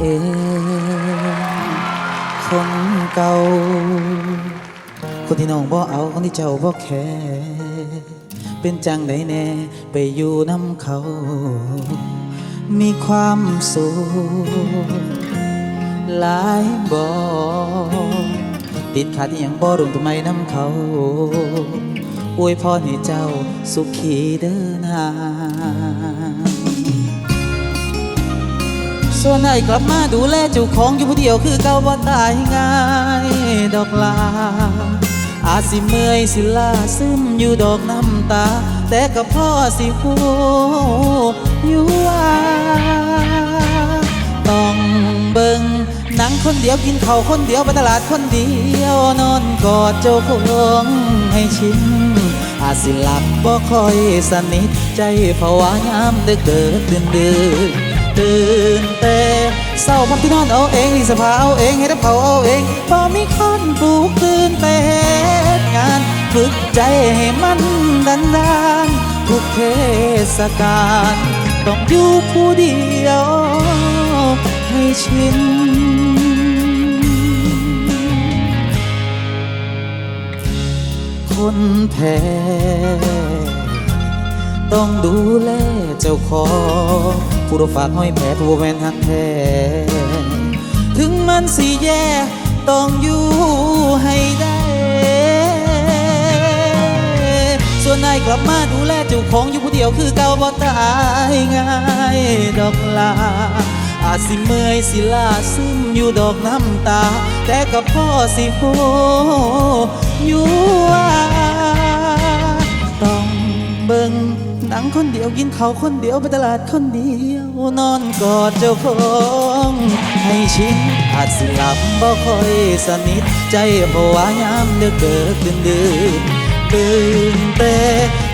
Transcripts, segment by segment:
เองคนเก่า คนที่น้องบ่เอาคนที่เจ้าบ่แค่เป็นจังไดแน่ไปอยู่น้ำเขา มีความสุขหลายบ่ติดขัดอย่างบ่รุงทำไมน้ำเขา อวยพรให้เจ้าสุขีเดินทา ส่วนไอ้กลับมาดูแลเจ้าของอยู่ผู้เดียวคือเก่าบ่ตายง่ายดอกลา อาจสิเมื่อยสิลาซึมอยู่ดอกน้ำตา แต่ก็พ่อสิหูอยู่ว่าต้องเบิ่งหนังคนเดียวกินข้าวคนเดียวไปตลาดคนเดียวนอนกอดเจ้าของให้ชินอาจสิหลับบ่ค่อยสนิทใจภาวะยามดึกเกิดตื่นดื่น ตื่นแต่เศร้าพักที่นอนเอาเองที่สภาเอาเองให้รับเผาเอาเองพอมีคนปลูกตื่นไปเหตุงานฝึกใจให้มันดันดานทุกเทศกาลต้องอยู่ผู้เดียวให้ชินคนแพ้ ต้องดูแลเจ้าของผู้รับฝากห้อยแผลผู้แมนหักแท้ถึงมันสิแย่ต้องอยู่ให้ได้ ส่วนนายกลับมาดูแลเจ้าของอยู่ผู้เดียวคือเก่าบ่ตายง่ายดอกลาอาจสิเมื่อยสิลาซึมอยู่ดอกน้ำตา แต่กับพ่อสิโหอยู่ นังคนเดียวกินข้าวคนเดียวไปตลาดคนเดียวนอนกอดเจ้าของให้ชินอาจสิหลับบ่ค่อยสนิทใจเพราะว่ายามเดือดเกิดตื่นดื่นตื่นแต่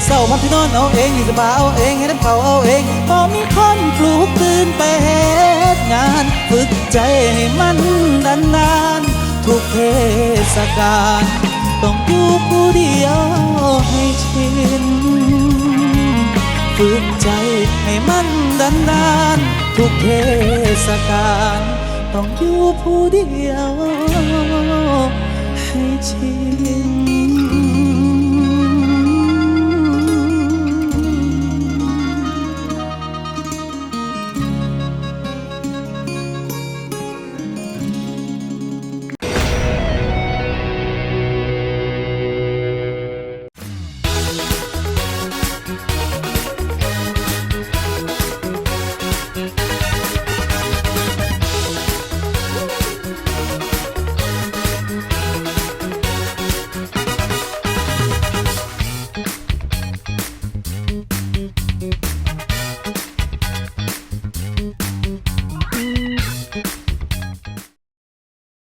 เศร้าพักที่นอนเอาเองที่จะบ่าเอาเองให้น้ำเขาเอาเองพอมีคนปลูกตื่นไปเหตุงานฝึกใจให้มันดันนานทุกเทศกาลต้องอยู่ผู้เดียวให้ชิน ฝึกใจให้มันดันดานทุกเทศกาลต้องอยู่ผู้เดียวให้ชิน